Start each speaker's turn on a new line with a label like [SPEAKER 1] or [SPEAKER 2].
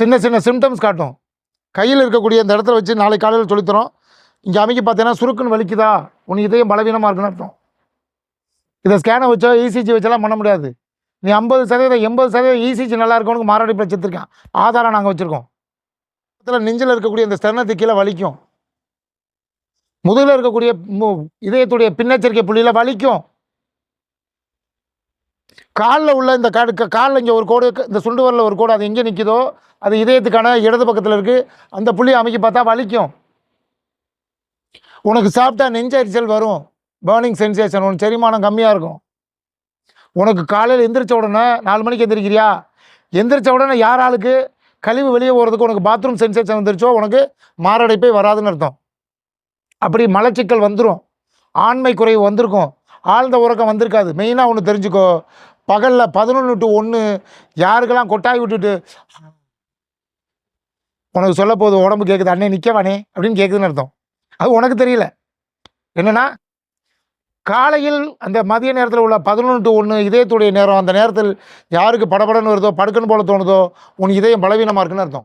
[SPEAKER 1] சின்ன சின்ன சிம்டம்ஸ் காட்டும். கையில் இருக்கக்கூடிய இந்த இடத்துல வச்சு நாளை காலையில் சொல்லித்தரோம். இங்கே அமைக்க பார்த்தீங்கன்னா சுருக்குன்னு வலிக்குதா? உனக்கு இதயம் பலவீனமாக இருக்குன்னு அர்த்தம். இதை ஸ்கேனை வச்சோ இசிஜி வச்செல்லாம் பண்ண முடியாது. நீ ஐம்பது சதவீதம் எண்பது சதவீதம் இசிஜி நல்லா இருக்கவனுக்கு மாரடைப்பு வச்சுருக்கேன் ஆதாரம் நாங்கள் வச்சுருக்கோம். இதில் நெஞ்சில் இருக்கக்கூடிய இந்த ஸ்டெர்னத்து கீழே வலிக்கும். முதுகில் இருக்கக்கூடிய மு- இதயத்துடைய பின்னெச்சரிக்கை புள்ளியில் வலிக்கும். காலில் உள்ள இந்த காடு காலில் இங்கே ஒரு கோடு இந்த சுண்டு வரல ஒரு கோடு அது எங்கே நிற்கிதோ அது இதயத்துக்கான இடது பக்கத்தில் இருக்குது அந்த புள்ளி அமைக்க பார்த்தா வலிக்கும். உனக்கு சாப்பிட்டா நெஞ்சரிச்சல் வரும். பேர்னிங் சென்சேஷன் உனக்கு செரிமானம் கம்மியாக இருக்கும். உனக்கு காலையில் எந்திரிச்ச உடனே நாலு மணிக்கு எந்திரிக்கிறியா? எந்திரிச்ச உடனே யார் ஆளுக்கு? கழிவு வெளியே போகிறதுக்கு உனக்கு பாத்ரூம் சென்சேஷன் வந்துருச்சோ உனக்கு மாரடைப்பே வராதுன்னு அர்த்தம். அப்படி மலச்சிக்கல் வந்துடும் ஆண்மை குறைவு வந்திருக்கும். ஆழ்ந்த உறக்கம் வந்திருக்காது. மெயினாக ஒன்று தெரிஞ்சுக்கோ. பகலில் பதினொன்று டு ஒன்று யாருக்கெல்லாம் கொட்டாய் விட்டுட்டு உனக்கு சொல்ல போது உடம்பு கேட்குது அண்ணே நிற்கவானே அப்படின்னு கேட்குதுன்னு அர்த்தம். அது உனக்கு தெரியல. என்னென்னா காலையில் அந்த மதிய நேரத்தில் உள்ள பதினொன்று டு ஒன்று இதயத்துடைய நேரம் அந்த நேரத்தில் யாருக்கு படபடன்னு வருதோ படுக்கன்னு போல தோணுதோ உன் இதயம் பலவீனமாக இருக்குன்னு அர்த்தம்.